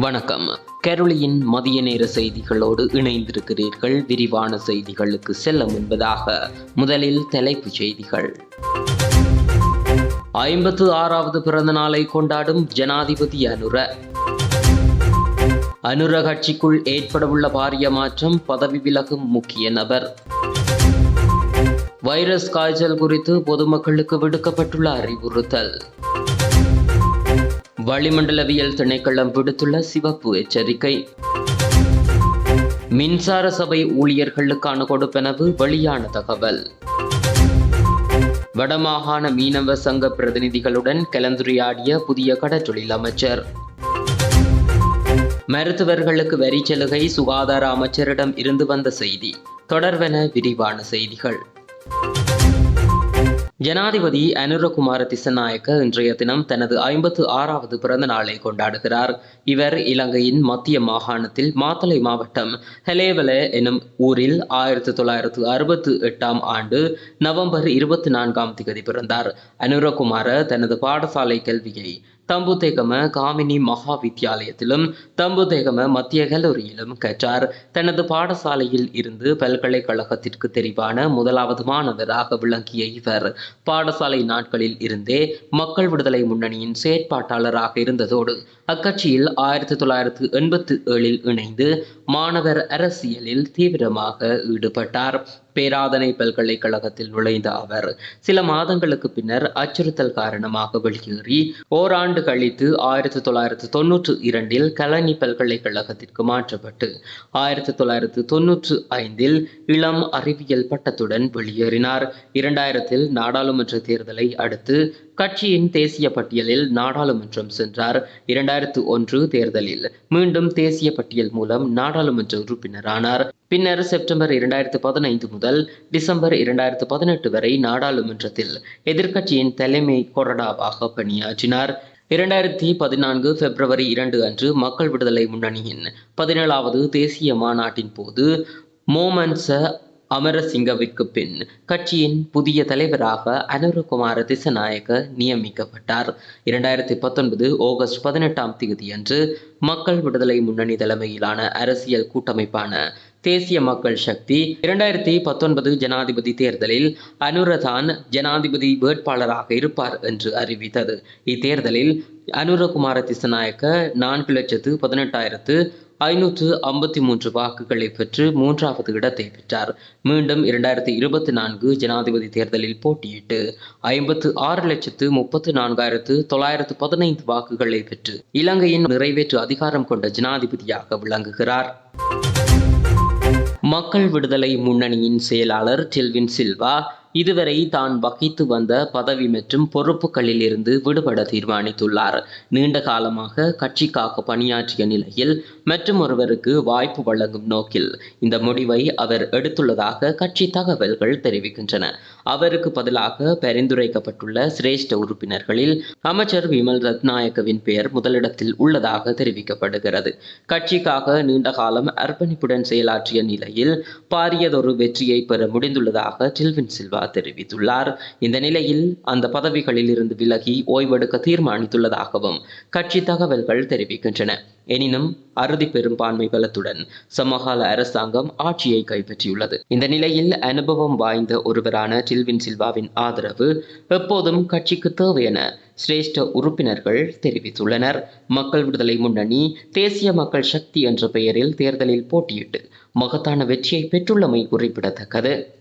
வணக்கம். கரோலியின் மதிய நேர செய்திகளோடு இணைந்திருக்கிறீர்கள். விரிவான செய்திகளுக்கு செல்ல முன்பதாக முதலில் தலைப்புச் செய்திகள். ஐம்பத்து ஆறாவது பிறந்த நாளை கொண்டாடும் ஜனாதிபதி அனுர. அனுர கட்சிக்குள் ஏற்படவுள்ள பாரிய மாற்றம் பதவி விலகும் முக்கிய நபர். வைரஸ் காய்ச்சல் குறித்து பொதுமக்களுக்கு விடுக்கப்பட்டுள்ள அறிவுறுத்தல். வளிமண்டலவியல் திணைக்களம் விடுத்துள்ள சிவப்பு எச்சரிக்கை. மின்சார சபை ஊழியர்களுக்கான கொடுப்பெனவு வெளியான தகவல். வடமாகாண மீனவ சங்க பிரதிநிதிகளுடன் கலந்துரையாடிய புதிய கடற்றொழில் அமைச்சர். மருத்துவர்களுக்கு வரி சலுகை சுகாதார அமைச்சரிடம் இருந்து வந்த செய்தி. தொடர்வென விரிவான செய்திகள். ஜனாதிபதி அனுரகுமார திசநாயக்க இன்றைய தினம் தனது ஐம்பத்து ஆறாவது பிறந்த நாளை கொண்டாடுகிறார். இவர் இலங்கையின் மத்திய மாகாணத்தில் மாத்தளை மாவட்டம் ஹெலேவல எனும் ஊரில் ஆயிரத்தி தொள்ளாயிரத்து அறுபத்து எட்டாம் ஆண்டு நவம்பர் இருபத்தி நான்காம் திகதி பிறந்தார். அனுரகுமார தனது பாடசாலை கல்வியை தம்புதேகம காமினி மகா வித்தியாலயத்திலும் தம்புதேகம மத்திய கல்லூரியிலும் கற்றார். தனது பாடசாலையில் இருந்து பல்கலைக்கழகத்திற்கு தெரிவான முதலாவது மாணவராக விளங்கிய இவர். பாடசாலை நாட்களில் இருந்தே மக்கள் விடுதலை முன்னணியின் செயற்பாட்டாளராக இருந்ததோடு அக்கட்சியில் ஆயிரத்தி தொள்ளாயிரத்து எண்பத்தி ஏழில் இணைந்து மாணவர் அரசியலில் தீவிரமாக ஈடுபட்டார். பேராதனை பல்கலைக்கழகத்தில் நுழைந்த அவர் சில மாதங்களுக்கு பின்னர் அச்சுறுத்தல் காரணமாக வெளியேறி ஓராண்டு கழித்து ஆயிரத்தி தொள்ளாயிரத்து தொன்னூற்று இரண்டில் கலனி பல்கலைக்கழகத்திற்கு மாற்றப்பட்டு ஆயிரத்தி தொள்ளாயிரத்து தொன்னூற்று ஐந்தில் இளம் அறிவியல் பட்டத்துடன் வெளியேறினார். இரண்டாயிரத்தில் நாடாளுமன்ற தேர்தலை அடுத்து கட்சியின் தேசிய பட்டியலில் நாடாளுமன்றம் சென்றார். இரண்டாயிரத்து ஒன்று தேர்தலில் மீண்டும் தேசிய பட்டியல் மூலம் நாடாளுமன்ற உறுப்பினரானார். பின்னர் செப்டம்பர் இரண்டாயிரத்து பதினைந்து முதல் டிசம்பர் இரண்டாயிரத்து பதினெட்டு வரை நாடாளுமன்றத்தில் எதிர்க்கட்சியின் தலைமை கொறடாவாக பணியாற்றினார். இரண்டாயிரத்தி பதினான்கு பிப்ரவரி இரண்டு அன்று மக்கள் விடுதலை முன்னணியின் பதினேழாவது தேசிய மாநாட்டின் போது மோமன்ச அமரசிங்கவிற்கு பின் கட்சியின் புதிய தலைவராக அனுரகுமார திசநாயக்க நியமிக்கப்பட்டார். இரண்டாயிரத்தி பத்தொன்பது ஆகஸ்ட் பதினெட்டாம் தேதியன்று மக்கள் விடுதலை முன்னணி தலைமையிலான அரசியல் கூட்டமைப்பான தேசிய மக்கள் சக்தி. இரண்டாயிரத்தி பத்தொன்பது ஜனாதிபதி தேர்தலில் அனுரதான் ஜனாதிபதி வேட்பாளராக இருப்பார் என்று அறிவித்தது. இத்தேர்தலில் அனுரகுமார திசநாயக்க நான்கு லட்சத்து பதினெட்டாயிரத்து ஐநூற்று ஐம்பத்தி மூன்று வாக்குகளை பெற்று மூன்றாவது இடத்தை பெற்றார். மீண்டும் இரண்டாயிரத்தி இருபத்தி நான்கு ஜனாதிபதி தேர்தலில் போட்டியிட்டு ஐம்பத்து ஆறு லட்சத்து முப்பத்து நான்காயிரத்து தொள்ளாயிரத்து பதினைந்து வாக்குகளை பெற்று இலங்கையின் நிறைவேற்று அதிகாரம் கொண்ட ஜனாதிபதியாக விளங்குகிறார். மக்கள் விடுதலை முன்னணியின் செயலாளர் டெல்வின் சில்வா இதுவரை தான் வகித்து வந்த பதவி மற்றும் பொறுப்புகளில் இருந்து விடுபட தீர்மானித்துள்ளார். நீண்ட காலமாக கட்சிக்காக பணியாற்றிய நிலையில் மற்றும் ஒருவருக்கு வாய்ப்பு வழங்கும் நோக்கில் இந்த முடிவை அவர் எடுத்துள்ளதாக கட்சி தகவல்கள் தெரிவிக்கின்றன. அவருக்கு பதிலாக பரிந்துரைக்கப்பட்டுள்ள சிரேஷ்ட உறுப்பினர்களில் அமைச்சர் விமல் ரத்நாயக்கவின் பெயர் முதலிடத்தில் உள்ளதாக தெரிவிக்கப்படுகிறது. கட்சிக்காக நீண்ட காலம் அர்ப்பணிப்புடன் செயலாற்றிய நிலையில் பாரியதொரு வெற்றியை பெற முடிந்துள்ளதாக டில்வின் சில்வா தெரிவித்துள்ளார். இந்த நிலையில் அந்த பதவிகளில் இருந்து விலகி ஓய்வெடுக்க தீர்மானித்துள்ளதாகவும் கட்சி தகவல்கள் தெரிவிக்கின்றன. எனினும் அறுதி பெரும்பான்மை பலத்துடன் சமகால அரசாங்கம் ஆட்சியை கைப்பற்றியுள்ளது. இந்த நிலையில் அனுபவம் வாய்ந்த ஒருவரான டில்வின் சில்வாவின் ஆதரவு எப்போதும் கட்சிக்கு தேவை என சிரேஷ்ட உறுப்பினர்கள் தெரிவித்துள்ளனர். மக்கள் விடுதலை முன்னணி தேசிய மக்கள் சக்தி என்ற பெயரில் தேர்தலில் போட்டியிட்டு மகத்தான வெற்றியை பெற்றுள்ளமை குறிப்பிடத்தக்கது.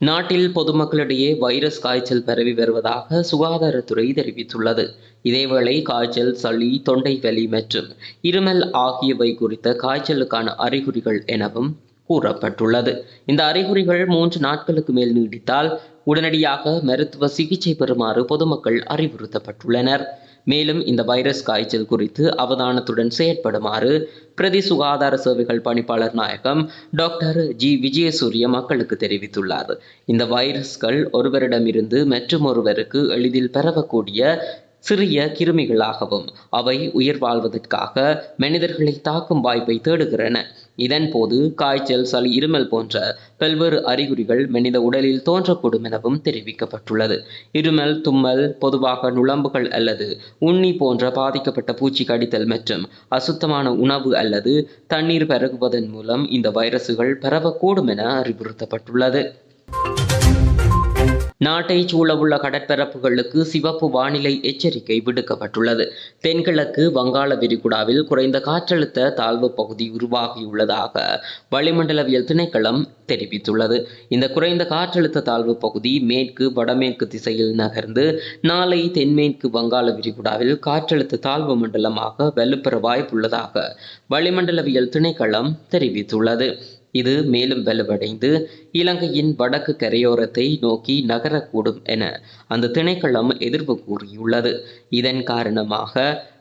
நாட்டில் பொதுமக்களிடையே வைரஸ் காய்ச்சல் பரவி வருவதாக சுகாதாரத்துறை தெரிவித்துள்ளது. இதேவேளை காய்ச்சல் சளி தொண்டை வலி மற்றும் இருமல் ஆகியவை குறித்த காய்ச்சலுக்கான அறிகுறிகள் எனவும் கூறப்பட்டுள்ளது. இந்த அறிகுறிகள் மூன்று நாட்களுக்கு மேல் நீடித்தால் உடனடியாக மருத்துவ சிகிச்சை பெறுமாறு பொதுமக்கள் அறிவுறுத்தப்பட்டுள்ளனர். மேலும் இந்த வைரஸ் காய்ச்சல் குறித்து அவதானத்துடன் செயற்படுமாறு பிரதி சுகாதார சேவைகள் பணிப்பாளர் நாயகம் டாக்டர் ஜி விஜயசூரிய மக்களுக்கு தெரிவித்துள்ளார். இந்த வைரஸ்கள் ஒருவரிடமிருந்து மற்றும் ஒருவருக்கு எளிதில் பரவக்கூடிய சிறிய கிருமிகளாகவும் அவை உயிர் வாழ்வதற்காக மனிதர்களை தாக்கும் வாய்ப்பை தேடுகிறன இதன் போது காய்ச்சல் சளி இருமல் போன்ற பல்வேறு அறிகுறிகள் மனித உடலில் தோன்றக்கூடும் எனவும் தெரிவிக்கப்பட்டுள்ளது. இருமல் தும்மல் பொதுவாக நுழம்புகள் அல்லது உண்ணி போன்ற பாதிக்கப்பட்ட பூச்சி கடித்தல் மற்றும் அசுத்தமான உணவு அல்லது தண்ணீர் பெருகுவதன் மூலம் இந்த வைரசுகள் பரவக்கூடும் என அறிவுறுத்தப்பட்டுள்ளது. நாட்டை சூழவுள்ள கடற்பரப்புகளுக்கு சிவப்பு வானிலை எச்சரிக்கை விடுக்கப்பட்டுள்ளது. தென்கிழக்கு வங்காள விரிகுடாவில் குறைந்த காற்றழுத்த தாழ்வு பகுதி உருவாகியுள்ளதாக வளிமண்டலவியல் திணைக்களம் தெரிவித்துள்ளது. இந்த குறைந்த காற்றழுத்த தாழ்வு பகுதி மேற்கு வடமேற்கு திசையில் நகர்ந்து நாளை தென்மேற்கு வங்காள விரிகுடாவில் காற்றழுத்த தாழ்வு மண்டலமாக வலுப்பெற வாய்ப்புள்ளதாக வளிமண்டலவியல் திணைக்களம் தெரிவித்துள்ளது. இது மேலும் வலுவடைந்து இலங்கையின் வடக்கு கரையோரத்தை நோக்கி நகரக்கூடும் என அந்த திணைக்களம் எதிர்ப்பு கூறியுள்ளது. இதன் காரணமாக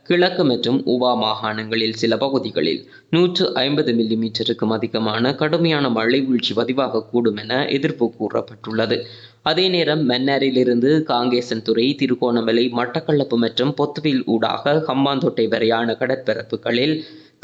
கிழக்கு மற்றும் உவா மாகாணங்களில் சில பகுதிகளில் நூற்று ஐம்பது மில்லிமீட்டருக்கும் அதிகமான கடுமையான மழை வீழ்ச்சி பதிவாகக்கூடும் என எதிர்ப்பு கூறப்பட்டுள்ளது. அதே நேரம் மன்னாரிலிருந்து காங்கேசன்துறை திருகோணமலை மட்டக்களப்பு மற்றும் பொத்துவில் ஊடாக ஹம்பாந்தோட்டை வரையான கடற்பரப்புகளில்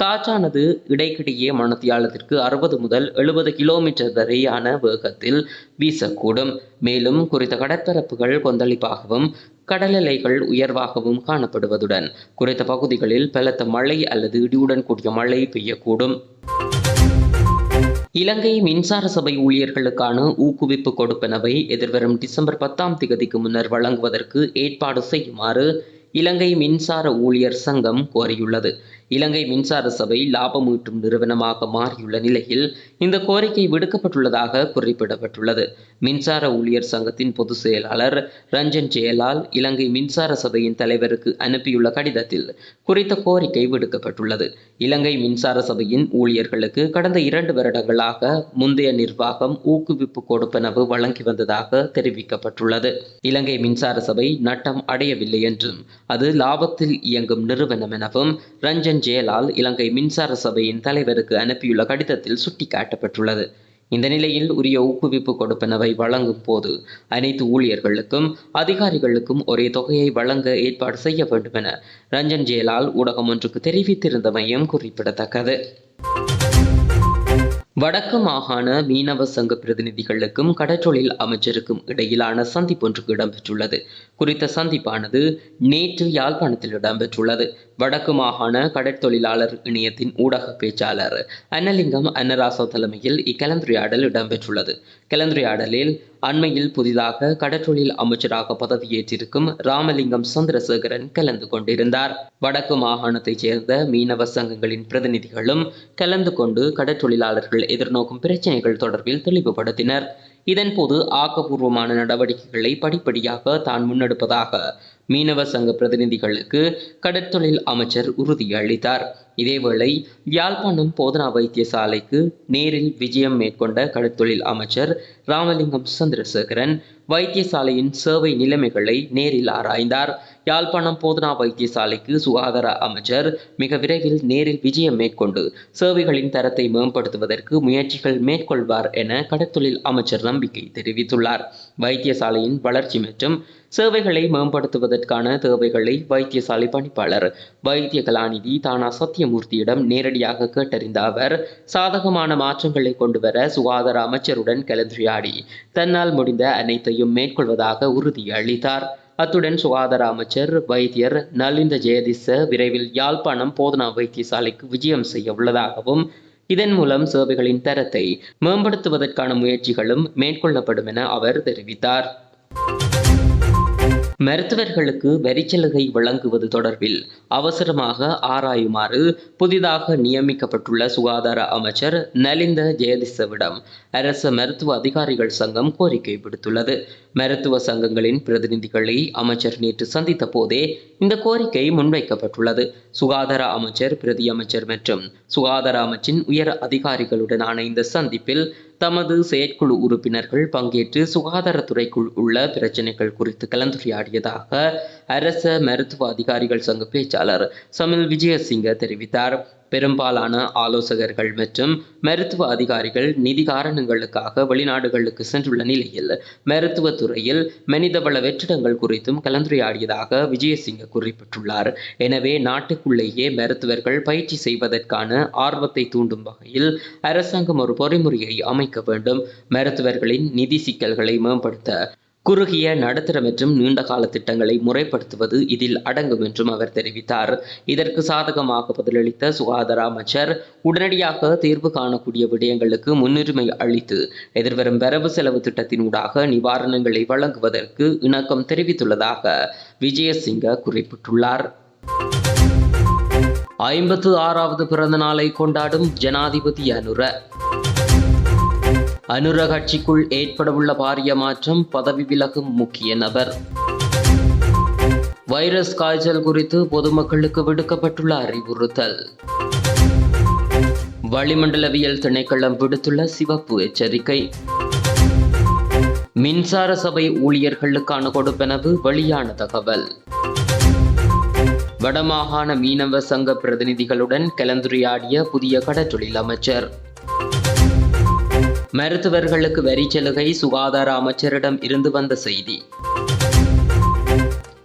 காற்றானது இடைக்கிடையே மணத்தியாலத்திற்கு அறுபது முதல் எழுபது கிலோமீட்டர் வரையான வேகத்தில் வீசக்கூடும். மேலும் குறித்த கடற்பரப்புகள் கொந்தளிப்பாகவும் கடலலைகள் உயர்வாகவும் காணப்படுவதுடன் குறித்த பகுதிகளில் பலத்த மழை அல்லது இடியுடன் கூடிய மழை பெய்யக்கூடும். இலங்கை மின்சார சபை ஊழியர்களுக்கான ஊக்குவிப்பு கொடுப்பனவை எதிர்வரும் டிசம்பர் பத்தாம் திகதிக்கு முன்னர் வழங்குவதற்கு ஏற்பாடு செய்யுமாறு இலங்கை மின்சார ஊழியர் சங்கம் கோரியுள்ளது. இலங்கை மின்சார சபை லாபம் ஈட்டும் நிறுவனமாக மாறியுள்ள நிலையில் இந்த கோரிக்கை விடுக்கப்பட்டுள்ளதாக குறிப்பிடப்பட்டுள்ளது. மின்சார ஊழியர் சங்கத்தின் பொதுச் செயலாளர் ரஞ்சன் ஜெயலால் இலங்கை மின்சார சபையின் தலைவருக்கு அனுப்பியுள்ள கடிதத்தில் குறித்த கோரிக்கை விடுக்கப்பட்டுள்ளது. இலங்கை மின்சார சபையின் ஊழியர்களுக்கு கடந்த இரண்டு வருடங்களாக முந்தைய நிர்வாகம் ஊக்குவிப்பு கொடுப்பனவு வழங்கி வந்ததாக தெரிவிக்கப்பட்டுள்ளது. இலங்கை மின்சார சபை நட்டம் அடையவில்லை என்றும் அது லாபத்தில் இயங்கும் நிறுவனம் எனவும் ரஞ்சன் ஜெயலால் இலங்கை மின்சார சபையின் தலைவருக்கு அனுப்பியுள்ள கடிதத்தில் சுட்டிக்காட்டப்பட்டுள்ளது. இந்த நிலையில் உரிய ஊக்குவிப்பு கொடுப்பனவை வழங்கும் போது அனைத்து ஊழியர்களுக்கும் அதிகாரிகளுக்கும் ஒரே தொகையை வழங்க ஏற்பாடு செய்ய வேண்டும் என ரஞ்சன் ஜெயலால் ஊடகம் ஒன்றுக்கு தெரிவித்திருந்தமையும் குறிப்பிடத்தக்கது. வடக்கு மாகாண மீனவ சங்க பிரதிநிதிகளுக்கும் கடற்றொழில் அமைச்சருக்கும் இடையிலான சந்திப்பு ஒன்றுக்கு இடம்பெற்றுள்ளது. குறித்த சந்திப்பானது நேற்று யாழ்ப்பாணத்தில் இடம்பெற்றுள்ளது. வடக்கு மாகாண கடற்தொழிலாளர் இணையத்தின் ஊடக பேச்சாளர் அன்னலிங்கம் அன்னராசா தலைமையில் இக்கலந்துரையாடல் இடம்பெற்றுள்ளது. கலந்துரையாடலில் அண்மையில் புதிதாக கடற்றொழில் அமைச்சராக பதவியேற்றிருக்கும் ராமலிங்கம் சந்திரசேகரன் கலந்து கொண்டிருந்தார். வடக்கு மாகாணத்தைச் சேர்ந்த மீனவ சங்கங்களின் பிரதிநிதிகளும் கலந்து கொண்டு கடற்றொழிலாளர்கள் எதிர்நோக்கும் பிரச்சினைகள் தொடர்பில் தெளிவுபடுத்தினர். இதன்போது ஆக்கப்பூர்வமான நடவடிக்கைகளை படிப்படியாக தான் முன்னெடுப்பதாக மீனவ சங்க பிரதிநிதிகளுக்கு கடற்தொழில் அமைச்சர் உறுதியளித்தார் இதேவேளை யாழ்ப்பாணம் போதனா வைத்தியசாலைக்கு நேரில் விஜயம் மேற்கொண்ட கடற்தொழில் அமைச்சர் ராமலிங்கம் சந்திரசேகரன் வைத்தியசாலையின் சேவை நிலைமைகளை நேரில் ஆராய்ந்தார். யாழ்ப்பாணம் போதனா வைத்தியசாலைக்கு சுகாதார அமைச்சர் மிக விரைவில் நேரில் விஜயம் மேற்கொண்டு சேவைகளின் தரத்தை மேம்படுத்துவதற்கு முயற்சிகள் மேற்கொள்வார் என கடற்தொழில் அமைச்சர் நம்பிக்கை தெரிவித்துள்ளார். வைத்தியசாலையின் வளர்ச்சி மற்றும் சேவைகளை மேம்படுத்துவதற்கான தேவைகளை வைத்தியசாலை பணிப்பாளர் வைத்திய கலாநிதி தானா சத்தியமூர்த்தியிடம் நேரடியாக கேட்டறிந்த அவர் சாதகமான மாற்றங்களை கொண்டுவர சுகாதார அமைச்சருடன் கலந்துரையாடி தன்னால் முடிந்த அனைத்தையும் மேற்கொள்வதாக உறுதியளித்தார். அத்துடன் சுகாதார அமைச்சர் வைத்தியர் நலிந்த ஜெயதிச விரைவில் யாழ்ப்பாணம் போதனா வைத்தியசாலைக்கு விஜயம் செய்ய உள்ளதாகவும் இதன் மூலம் சேவைகளின் தரத்தை மேம்படுத்துவதற்கான முயற்சிகளும் மேற்கொள்ளப்படும் என அவர் தெரிவித்தார். மருத்துவர்களுக்கு வரிச்சலுகை வழங்குவது தொடர்பில் அவசரமாக ஆராயுமாறு புதிதாக நியமிக்கப்பட்டுள்ள சுகாதார அமைச்சர் நலிந்த ஜெயதிசவிடம் அரச மருத்துவ அதிகாரிகள் சங்கம் கோரிக்கை விடுத்துள்ளது. மருத்துவ சங்கங்களின் பிரதிநிதிகளை அமைச்சர் நேற்று சந்தித்த போதே இந்த கோரிக்கை முன்வைக்கப்பட்டுள்ளது. சுகாதார அமைச்சர் பிரதி அமைச்சர் மற்றும் சுகாதார அமைச்சின் உயர் அதிகாரிகளுடனான இந்த சந்திப்பில் தமது செயற்குழு உறுப்பினர்கள் பங்கேற்று சுகாதாரத்துறைக்குள் உள்ள பிரச்சினைகள் குறித்து கலந்துரையாடியதாக அரச மருத்துவ அதிகாரிகள் சங்க பேச்சாளர் சமில் விஜயசிங்க தெரிவித்தார். பெரும்பாலான ஆலோசகர்கள் மற்றும் மருத்துவ அதிகாரிகள் நிதி காரணங்களுக்காக வெளிநாடுகளுக்கு சென்றுள்ள நிலையில் மருத்துவ துறையில் மனிதவள வெற்றிடங்கள் குறித்தும் கலந்துரையாடியதாக விஜயசிங்க குறிப்பிட்டுள்ளார். எனவே நாட்டுக்குள்ளேயே மருத்துவர்கள் பயிற்சி செய்வதற்கான ஆர்வத்தை தூண்டும் வகையில் அரசாங்கம் ஒரு பொறிமுறையை அமைக்க வேண்டும். மருத்துவர்களின் நிதி சிக்கல்களை மேம்படுத்த குறுகிய நடுத்தர மற்றும் நீண்டகால திட்டங்களை முறைப்படுத்துவது இதில் அடங்கும் என்றும் அவர் தெரிவித்தார். இதற்கு சாதகமாக பதிலளித்த சுகாதார அமைச்சர் உடனடியாக தீர்வு காணக்கூடிய விடயங்களுக்கு முன்னுரிமை அளித்து எதிர்வரும் வரவு செலவு திட்டத்தினூடாக நிவாரணங்களை வழங்குவதற்கு இணக்கம் தெரிவித்துள்ளதாக விஜயசிங்க குறிப்பிட்டுள்ளார். ஐம்பத்து ஆறாவது பிறந்த நாளை கொண்டாடும் ஜனாதிபதி அனுர அனுர கட்சிக்குள் ஏற்படவுள்ள பாரிய மாற்றம் பதவி விலகும் முக்கிய நபர். வைரஸ் காய்ச்சல் குறித்து பொதுமக்களுக்கு விடுக்கப்பட்டுள்ள அறிவுறுத்தல். வளிமண்டலவியல் திணைக்களம் விடுத்துள்ள சிவப்பு எச்சரிக்கை. மின்சார சபை ஊழியர்களுக்கான கொடுப்பெனவு வெளியான தகவல். வடமாகாண மீனவ சங்க பிரதிநிதிகளுடன் கலந்துரையாடிய புதிய கடற்றொழில் அமைச்சர். மருத்துவர்களுக்கு வரி சலுகை சுகாதார அமைச்சரிடம் இருந்து வந்த செய்தி.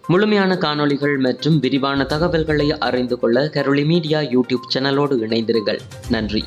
முழுமையான காணொளிகள் மற்றும் விரிவான தகவல்களை அறிந்து கொள்ள கரோலி மீடியா யூடியூப் சேனலோடு இணைந்திருங்கள். நன்றி.